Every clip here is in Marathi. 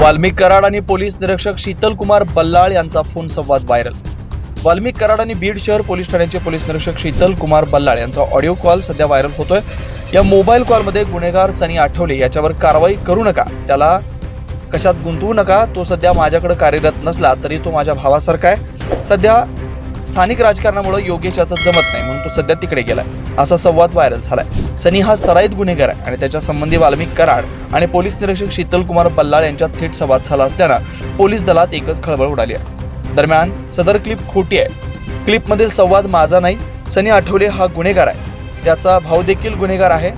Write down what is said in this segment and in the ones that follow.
वाल्मिक कराड आणि पोलीस निरीक्षक शीतल कुमार बल्लाळ यांचा फोन संवाद व्हायरल. वाल्मिक कराड आणि बीड शहर पोलीस ठाण्याचे पोलीस निरीक्षक शीतल कुमार बल्लाळ यांचा ऑडिओ कॉल सध्या व्हायरल होतोय. या मोबाईल कॉलमध्ये गुन्हेगार सनी आठवले याच्यावर कारवाई करू नका. त्याला कशात गुंतवू नका. तो सध्या माझ्याकडे कार्यरत नसला तरी तो माझ्या भावासारखा आहे. सध्या स्थानिक राजकारणामुळे योगेश याचा जमत नाही म्हणून तो सध्या तिकडे गेलाय. असा संवाद व्हायरल झालाय. सनी हा सराईत गुन्हेगार आहे आणि त्याच्या संबंधी वाल्मिक कराड आणि पोलीस निरीक्षक शीतल कुमार बल्लाळ यांच्यात थेट संवाद झाला असल्यानं पोलीस दलात एकच खळबळ उडाली आहे. दरम्यान सदर क्लिप खोटी आहे. क्लिपमधील संवाद माझा नाही सनी आठवले हा गुन्हेगार आहे. त्याचा भाऊ देखील गुन्हेगार आहे.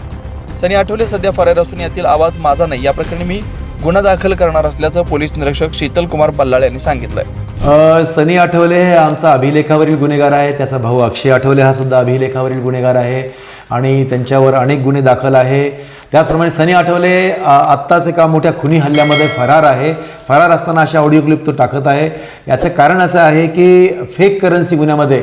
सनी आठवले सध्या फरार असून यातील आवाज माझा नाही. या प्रकरणी मी गुन्हा दाखल करणार असल्याचं पोलीस निरीक्षक शीतल कुमार बल्लाळ यांनी सांगितलं आहे सनी आठवले हे आमचा अभिलेखावरील गुन्हेगार आहे. त्याचा भाऊ अक्षय आठवले हा सुद्धा अभिलेखावरील गुन्हेगार आहे आणि त्यांच्यावर अनेक गुन्हे दाखल आहे. त्याचप्रमाणे सनी आठवले आत्ताच एका मोठ्या खुनी हल्ल्यामध्ये फरार आहे. फरार असताना अशा ऑडिओ क्लिप तो टाकत आहे. याचं कारण असं आहे की फेक करन्सी गुन्ह्यामध्ये